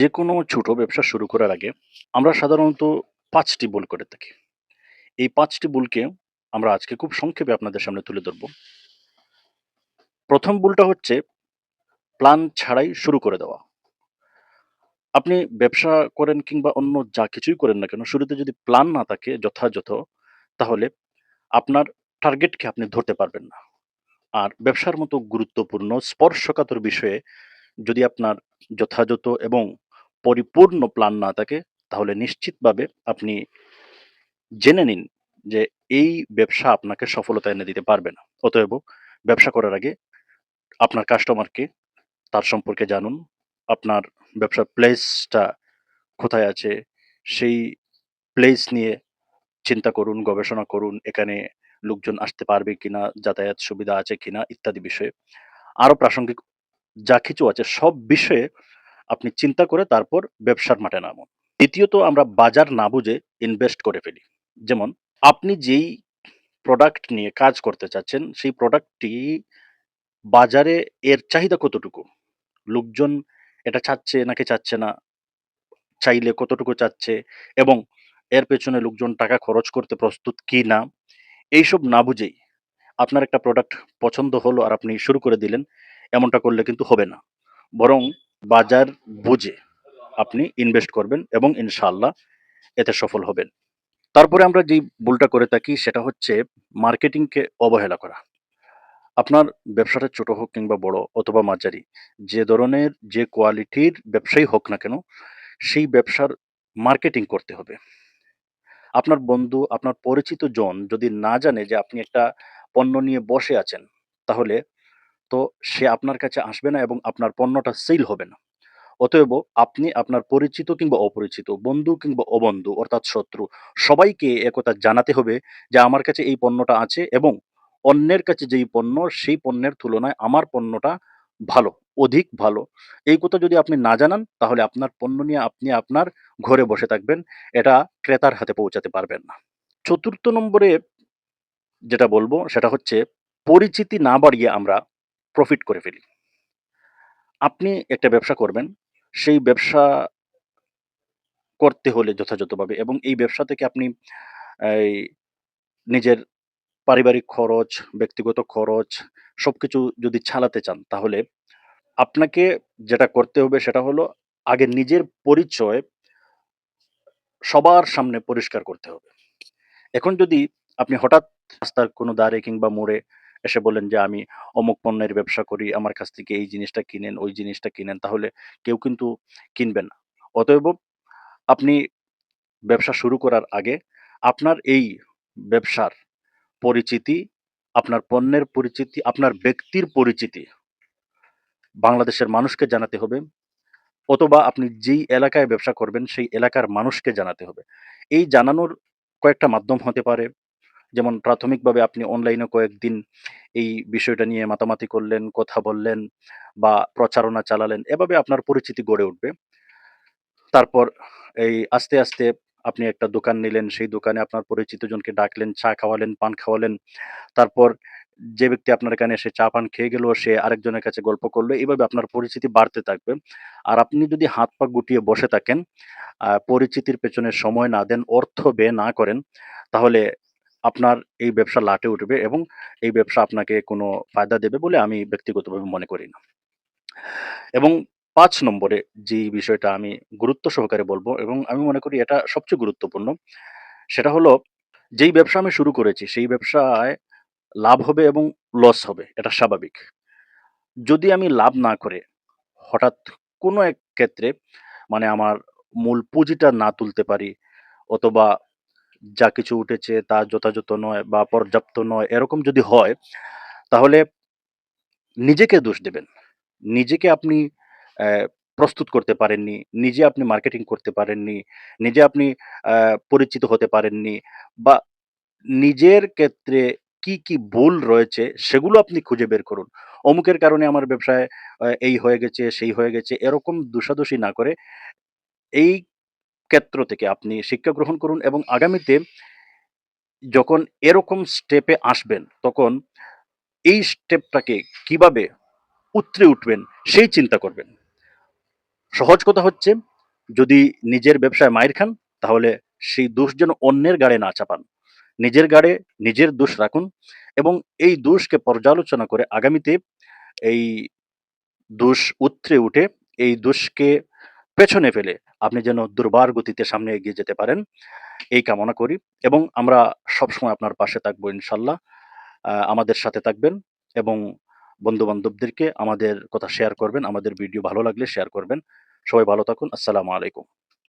যে কোনো ছোট ব্যবসা শুরু করার আগে আমরা সাধারণত পাঁচটি ভুল করে থাকি। এই পাঁচটি ভুলকে আমরা আজকে খুব সংক্ষেপে আপনাদের সামনে তুলে ধরব। প্রথম ভুলটা হচ্ছে প্ল্যান ছাড়াই শুরু করে দেওয়া। আপনি ব্যবসা করেন কিংবা অন্য যা কিছুই করেন না কেন, শুরুতে যদি প্ল্যান না থাকে যথাযথ, তাহলে আপনার টার্গেটকে আপনি ধরতে পারবেন না। আর ব্যবসার মতো গুরুত্বপূর্ণ, স্পর্শকাতর বিষয়ে যদি আপনার যথাযথ এবং পরিপূর্ণ প্ল্যান না থাকে, তাহলে নিশ্চিতভাবে আপনি জেনে নিন যে এই ব্যবসা আপনাকে সফলতা এনে দিতে পারবে না। অতএব ব্যবসা করার আগে আপনার কাস্টমারকে তার সম্পর্কে জানুন, আপনার ব্যবসার প্লেসটা কোথায় আছে, সেই প্লেস নিয়ে চিন্তা করুন, গবেষণা করুন, এখানে লোকজন আসতে পারবে কিনা, যাতায়াত সুবিধা আছে কিনা, ইত্যাদি বিষয়ে। আরও প্রাসঙ্গিক যা কিছু আছে, সব বিষয়ে আপনি চিন্তা করে তারপর ব্যবসার মাঠে নামুন। দ্বিতীয়ত, আমরা বাজার না বুঝে ইনভেস্ট করে ফেলি। যেমন, আপনি যেই প্রোডাক্ট নিয়ে কাজ করতে চাচ্ছেন, সেই প্রোডাক্টটি বাজারে এর চাহিদা কতটুকু? লোকজন এটা চাচ্ছে নাকি চাচ্ছে না? চাইলে কতটুকু চাচ্ছে? এবং এর পেছনে লোকজন টাকা খরচ করতে প্রস্তুত কি না? এইসব না বুঝেই আপনার একটা প্রোডাক্ট পছন্দ হলো আর আপনি শুরু করে দিলেন, এমনটা করলে কিন্তু হবে না। বরং বাজার বুঝে আপনি ইনভেস্ট করবেন এবং ইনশাল্লাহ এতে সফল হবেন। তারপরে আমরা যেই ভুলটা করে থাকি সেটা হচ্ছে মার্কেটিংকে অবহেলা করা। আপনার ব্যবসাটা ছোট হোক কিংবা বড় অথবা মাঝারি, যে ধরনের যে কোয়ালিটির ব্যবসায়ী হোক না কেন, সেই ব্যবসার মার্কেটিং করতে হবে। আপনার বন্ধু, আপনার পরিচিত জন যদি না জানে যে আপনি একটা পণ্য নিয়ে বসে আছেন, তাহলে তো সে আপনার কাছে আসবে না এবং আপনার পণ্যটা সেল হবে না। অতএব আপনি আপনার পরিচিত কিংবা অপরিচিত, বন্ধু কিংবা অবন্ধু, অর্থাৎ শত্রু, সবাইকে একথা জানাতে হবে যে আমার কাছে এই পণ্যটা আছে এবং অন্যের কাছে যেই পণ্য, সেই পণ্যের তুলনায় আমার পণ্যটা ভালো, অধিক ভালো। এই কথা যদি আপনি না জানান, তাহলে আপনার পণ্য নিয়ে আপনি আপনার ঘরে বসে থাকবেন, এটা ক্রেতার হাতে পৌঁছাতে পারবেন না। চতুর্থ নম্বরে যেটা বলব, সেটা হচ্ছে পরিচিতি না বাড়িয়ে আমরা প্রফিট করে ফেলি। আপনি একটা ব্যবসা করবেন, সেই ব্যবসা করতে হলে যথাযথভাবে এবং এই ব্যবসা থেকে আপনি নিজের পারিবারিক খরচ, ব্যক্তিগত খরচ সব কিছু যদি চালাতে চান, তাহলে আপনাকে যেটা করতে হবে সেটা হলো আগে নিজের পরিচয় সবার সামনে পরিষ্কার করতে হবে। এখন যদি আপনি হঠাৎ রাস্তার কোনো দ্বারে কিংবা মোড়ে এসে বলেন যে, আমি অমুক পণ্যের ব্যবসা করি, আমার কাছ থেকে এই জিনিসটা কিনেন, ওই জিনিসটা কিনেন, তাহলে কেউ কিন্তু কিনবে না। অতএব আপনি ব্যবসা শুরু করার আগে আপনার এই ব্যবসার পরিচিতি, আপনার পণ্যের পরিচিতি, আপনার ব্যক্তির পরিচিতি বাংলাদেশের মানুষকে জানাতে হবে অথবা আপনি যেই এলাকায় ব্যবসা করবেন, সেই এলাকার মানুষকে জানাতে হবে। এই জানানোর কয়েকটা মাধ্যম হতে পারে যেমন প্রাথমিকভাবে আপনি অনলাইনে কয়েকদিন এই বিষয়টা নিয়ে মাতামাতি করলেন, কথা বললেন বা প্রচারণা চালালেন, এভাবে আপনার পরিচিতি গড়ে উঠবে। তারপর এই আস্তে আস্তে আপনি একটা দোকান নিলেন, সেই দোকানে আপনার পরিচিত জনকে ডাকলেন, চা খাওয়ালেন, পান খাওয়ালেন। তারপর যে ব্যক্তি আপনার এখানে এসে চা, পান খেয়ে গেল, সে আরেকজনের কাছে গল্প করল এইভাবে আপনার পরিচিতি বাড়তে থাকবে। আর আপনি যদি হাত, পা গুটিয়ে বসে থাকেন পরিচিতির পেছনে সময় না দেন, অর্থ ব্যয় না করেন, তাহলে আপনার এই ব্যবসা লাটে উঠবে এবং এই ব্যবসা আপনাকে কোনো ফায়দা দেবে বলে আমি ব্যক্তিগতভাবে মনে করি না। এবং পাঁচ নম্বরে যে বিষয়টা আমি গুরুত্ব সহকারে বলব এবং আমি মনে করি এটা সবচেয়ে গুরুত্বপূর্ণ, সেটা হলো যেই ব্যবসা আমি শুরু করেছি সেই ব্যবসায় লাভ হবে এবং লস হবে, এটা স্বাভাবিক। যদি আমি লাভ না করে হঠাৎ কোনো এক ক্ষেত্রে মানে আমার মূল পুঁজিটা না তুলতে পারি অথবা যা কিছু উঠেছে তা যথাযথ নয় বা পর্যাপ্ত নয়, এরকম যদি হয়, তাহলে নিজেকে দোষ দেবেন। নিজেকে আপনি প্রস্তুত করতে পারেননি, নিজে আপনি মার্কেটিং করতে পারেননি, নিজে আপনি পরিচিত হতে পারেননি বা নিজের ক্ষেত্রে কি কি ভুল রয়েছে সেগুলো আপনি খুঁজে বের করুন। অমুকের কারণে আমার ব্যবসায় এই হয়ে গেছে, সেই হয়ে গেছে, এরকম দোষাদোষি না করে এই ক্ষেত্র থেকে আপনি শিক্ষা গ্রহণ করুন এবং আগামীতে যখন এরকম স্টেপে আসবেন, তখন এই স্টেপটাকে কীভাবে উতরে উঠবেন সেই চিন্তা করবেন। সহজ কথা হচ্ছে, যদি নিজের ব্যবসায় মাইর খান, তাহলে সেই দোষ যেন অন্যের গাড়ে না চাপান। নিজের গাড়ে নিজের দোষ রাখুন এবং এই দোষকে পর্যালোচনা করে আগামীতে এই দোষ উতরে উঠে, এই দোষকে পেছনে ফেলে আপনি যেন দুর্বার গতিতে সামনে এগিয়ে যেতে পারেন, এই কামনা করি এবং আমরা সবসময় আপনার পাশে থাকব ইনশাল্লাহ। আমাদের সাথে থাকবেন এবং বন্ধু বান্ধবদেরকে আমাদের কথা শেয়ার করবেন, আমাদের ভিডিও ভালো লাগলে শেয়ার করবেন। সবাই ভালো থাকুন, আসসালামু আলাইকুম।